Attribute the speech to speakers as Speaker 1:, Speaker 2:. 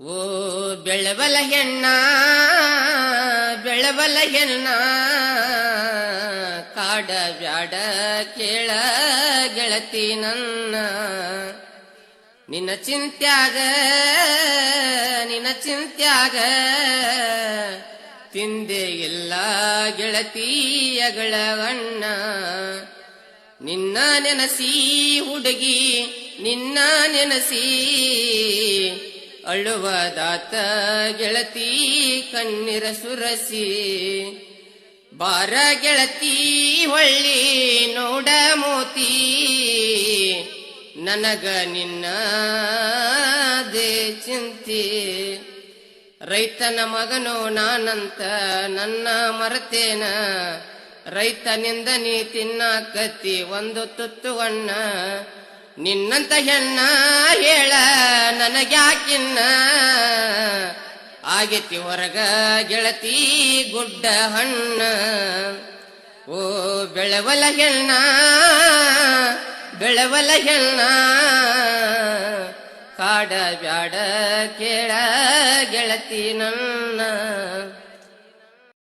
Speaker 1: ಓ, ಬೆಳವಲ ಹೆಣ್ಣ ಬೆಳವಲ ಹೆಣ್ಣ, ಕಾಡ ಬ್ಯಾಡ ಕೇಳ ಗೆಳತಿ ನನ್ನ. ನಿನ್ನ ಚಿಂತ್ಯಾಗ ನಿನ್ನ ಚಿಂತ್ಯಾಗ ತಿಂದೆ ಇಲ್ಲ ಗೆಳತಿಯಗಳವಣ್ಣ ನಿನ್ನ ನೆನಸಿ ಹುಡುಗಿ, ನಿನ್ನ ನೆನಸಿ ಅಳುವದಾತ ಗೆಳತಿ ಕಣ್ಣಿರ ಸುರಸಿ. ಬಾರ ಗೆಳತಿ ಹೊಳ್ಳಿ ನೋಡ ಮೋತಿ. ನನಗ ನಿನ್ನ ದೇ ಚಿಂತೆ. ರೈತನ ಮಗನು ನಾನಂತ ನನ್ನ ಮರತೇನ. ರೈತನಿಂದ ನೀ ತಿನ್ನಕತ್ತಿ ಒಂದು ತುತ್ತುವಣ್ಣ ನಿನ್ನಂತ ಹೆಣ್ಣ ಹೇಳ ನನಗ್ಯಾಕಿನ್ನ? ಆಗೇತಿ ಹೊರಗ ಗೆಳತಿ ಗುಡ್ಡ ಹಣ್ಣ. ಓ, ಬೆಳವಲ ಹೆಣ್ಣ ಬೆಳವಲ ಹೆಣ್ಣ. ಕಾಡ ಬ್ಯಾಡ ಕೇಳ ಗೆಳತಿ ನನ್ನ.